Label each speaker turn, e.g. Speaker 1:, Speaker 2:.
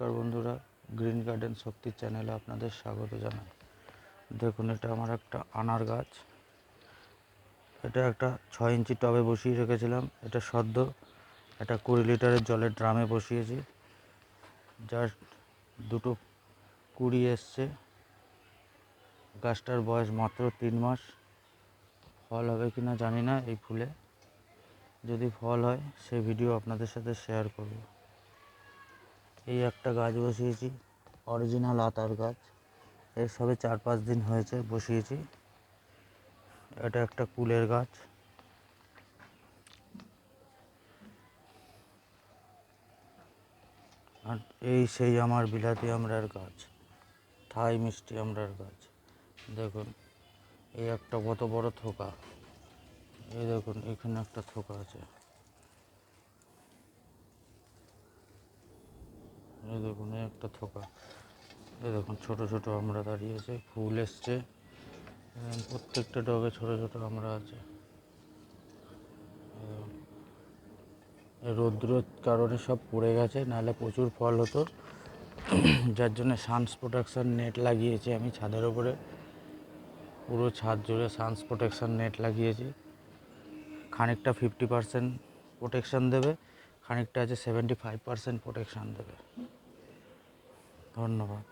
Speaker 1: নমস্কার বন্ধুরা green garden শক্তির চ্যানেলে আপনাদের স্বাগত জানাই। দেখুন, এটা আমার একটা আনার গাছ। এটা একটা ছয় ইঞ্চি টবে বসিয়ে রেখেছিলাম। এটা সদ্য একটা কুড়ি লিটারের জলের ড্রামে বসিয়েছি। যার দুটো কুড়ি এসছে। গাছটার বয়স মাত্র তিন মাস। ফল হবে কি না জানি না এই ফুলে। যদি ফল হয়, সেই ভিডিও আপনাদের সাথে শেয়ার করব। এই একটা গাছ বসিয়েছি অরিজিনাল আতার গাছ। এর সবে চার পাঁচ দিন হয়েছে বসিয়েছি। এটা একটা কুলের গাছ। আর এই সেই আমার বিলাতি আমড়ার গাছ, থাই মিষ্টি আমড়ার গাছ। দেখুন, এই একটা কত বড় থোকা। এই দেখুন, এখানে একটা থোকা আছে। এই দেখুন একটা থোকা। এই দেখুন, ছোট ছোট আমরা দাঁড়িয়েছে ফুল এসছে। প্রত্যেকটা ডগে ছোট ছোট আমরা আছে। রৌদ্রের কারণে সব পড়ে গেছে, নাহলে প্রচুর ফল হতো। যার জন্য সানস প্রোটেকশান নেট লাগিয়েছি আমি ছাদের ওপরে পুরো ছাদ জুড়ে সানস প্রোটেকশান নেট লাগিয়েছি। খানিকটা ফিফটি পার্সেন্ট প্রোটেকশান দেবে, খানিকটা আছে সেভেন্টি ফাইভ পার্সেন্ট প্রোটেকশান দেবে। ধন্যবাদ।